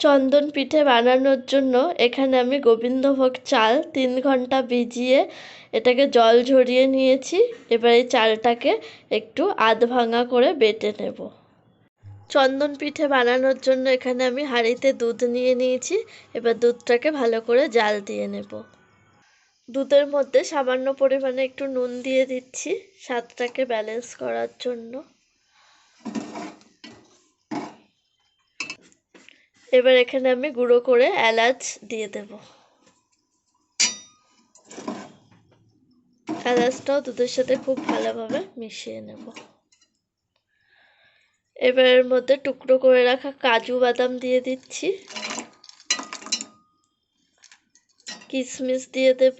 চন্দন পিঠে বানানোর জন্য এখানে আমি গোবিন্দভোগ চাল তিন ঘণ্টা ভিজিয়ে এটাকে জল ঝরিয়ে নিয়েছি। এবার এই চালটাকে একটু আধ ভাঙা করে বেটে নেব। চন্দন পিঠে বানানোর জন্য এখানে আমি হাঁড়িতে দুধ নিয়ে নিয়েছি। এবার দুধটাকে ভালো করে জাল দিয়ে নেব। দুধের মধ্যে সামান্য পরিমাণে একটু নুন দিয়ে দিচ্ছি স্বাদটাকে ব্যালেন্স করার জন্য। এবার এখানে আমি গুঁড়ো করে এলাচ দিয়ে দেব। এলাচটাও দুধের সাথে খুব ভালোভাবে মিশিয়ে নেব। এবার এর মধ্যে টুকরো করে রাখা কাজু বাদাম দিয়ে দিচ্ছি। কিশমিশ দিয়ে দেব।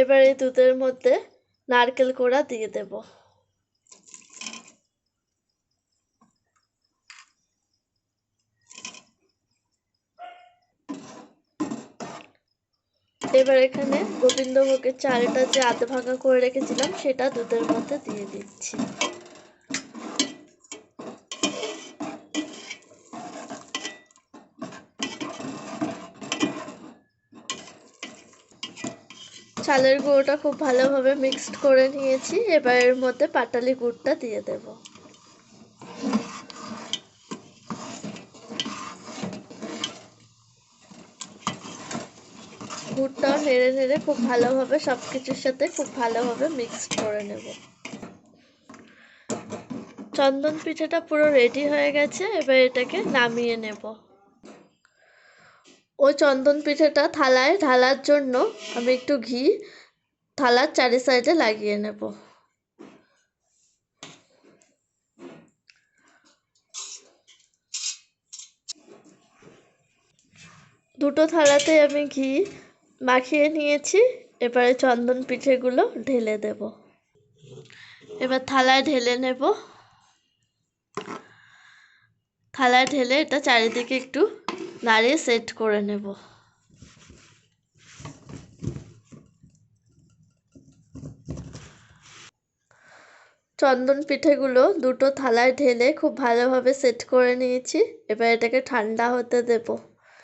এবার এই দুধের মধ্যে নারকেল কোড়া দিয়ে দেব। এবার এখানে গোবিন্দভোগের চালটা যে আধ ভাঙা করে রেখেছিলাম, সেটা দুধের মধ্যে দিয়ে দিচ্ছি। চালের গুঁড়োটা খুব ভালোভাবে মিক্সড করে নিয়েছি। এবার এর মধ্যে পাটালি গুড়টা দিয়ে দেব। গুড়টাও নেড়ে নেড়ে খুব ভালোভাবে সব কিছুর সাথে খুব ভালোভাবে মিক্সড করে নেব। চন্দন পিঠাটা পুরো রেডি হয়ে গেছে। এবার এটাকে নামিয়ে নেব। ওই চন্দন পিঠেটা থালায় ঢালার জন্য আমি একটু ঘি থালার চারি সাইডে লাগিয়ে নেব। দুটো থালাতে আমি ঘি মাখিয়ে নিয়েছি, এবারে চন্দন পিঠেগুলো ঢেলে দেব। এবার থালায় ঢেলে নেব। থালায় ঢেলে এটা চারিদিকে একটু নাড়িয়ে সেট করে নেব। চন্দন পিঠেগুলো দুটো থালায় ঢেলে খুব ভালোভাবে সেট করে নিয়েছি। এবার এটাকে ঠান্ডা হতে দেব।